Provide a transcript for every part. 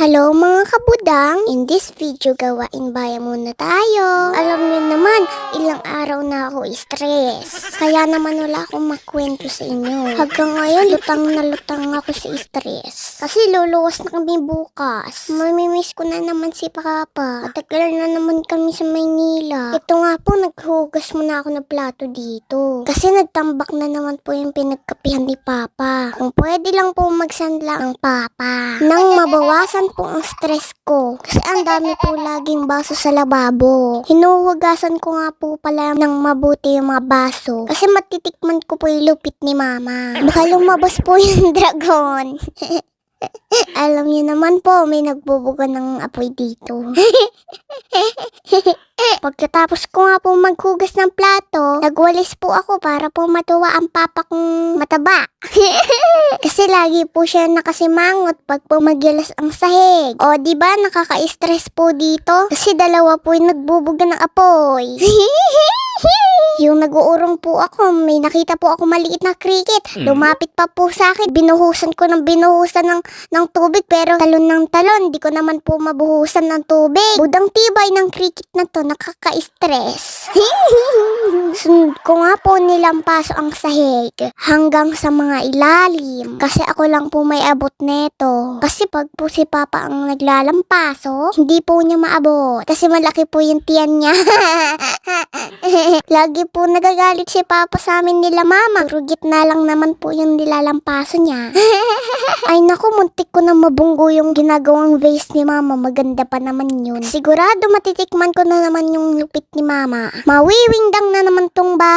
Hello mga kabudang! In this video, gawain bayan muna tayo. Alam niyo naman, ilang araw na ako stress. Kaya naman wala akong makwento sa inyo. Hanggang ngayon, lutang na lutang ako sa stress. Kasi luluwas na kami bukas. Mamimiss ko na naman si Papa. Matagal na naman kami sa Maynila. Ito nga po, naghugas muna ako ng plato dito. Kasi nagtambak na naman po yung pinagkapihan ni Papa. Kung pwede lang po magsanla ang Papa. Nang mabawasan po ang stress ko. Kasi ang dami po laging baso sa lababo. Hinuhugasan ko nga po pala ng mabuti yung mga baso. Kasi matitikman ko po yung lupit ni Mama. Baka lumabas po yung dragon. Alam niyo naman po, may nagbubuga ng apoy dito. Pagkatapos ko nga po maghugas ng plato, nagwalis po ako para po matuwa ang papa kong mataba. Kasi lagi po siya nakasimangot pag po magyalas ang sahig. O, di ba nakaka-stress po dito? Kasi dalawa po yung nagbubuga ng apoy. yung nag-uurong po ako, may nakita po ako maliit na cricket. Lumapit pa po sa akin. Binuhusan ko ng binuhusan ng, ng tubig pero talon ng talon. Di ko naman po mabuhusan ng tubig. Budang tibay ng cricket na to, nakaka-stress. Sunod ko nga po nilampaso ang sahig hanggang sa mga ilalim. Kasi ako lang po may abot neto. Kasi pag po si Papa ang naglalampaso, hindi po niya maabot. Kasi malaki po yung tiyan niya. Lagi po nagagalit si Papa sa amin nila Mama. Rugit na lang naman po yung nilalampaso niya. Ay naku, muntik ko na mabunggo yung ginagawang vase ni Mama. Maganda pa naman yun. Sigurado matitikman ko na naman yung lupit ni Mama. Mawiwingdang na naman tong bahay.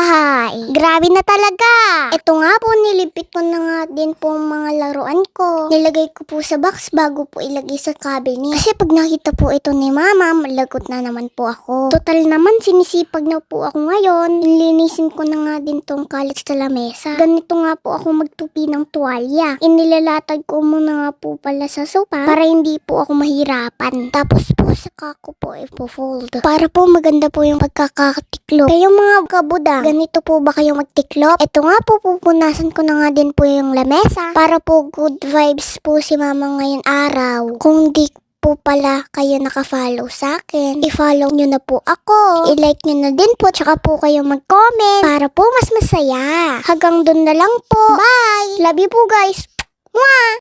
Grabe na talaga. Ito nga po, nilipit ko na nga din po mga laruan ko. Nilagay ko po sa box bago po ilagay sa cabinet. Kasi pag nakita po ito ni Mama, malagot na naman po ako. Total naman, sinisipag na po ako ngayon. Nilinisin ko na nga din tong kalat sa lamesa. Ganito nga po ako magtupi ng tuwalya. Inilalatag ko muna nga po pala sa sopa para hindi po ako mahirapan. Tapos po saka ko po ipo-fold. Para po maganda po yung pagkakatiklop. Kayo mga kabuda, ganito po ba kayo magtiklop? Ito nga po, pupunasan ko na nga din po yung lamesa para po good vibes po si mama ngayon araw. Kung di po pala kayo nakafollow sa akin, i-follow nyo na po ako. I-like nyo na din po, tsaka po kayo mag-comment para po mas masaya. Hanggang dun na lang po. Bye! Love you po guys! Mwah!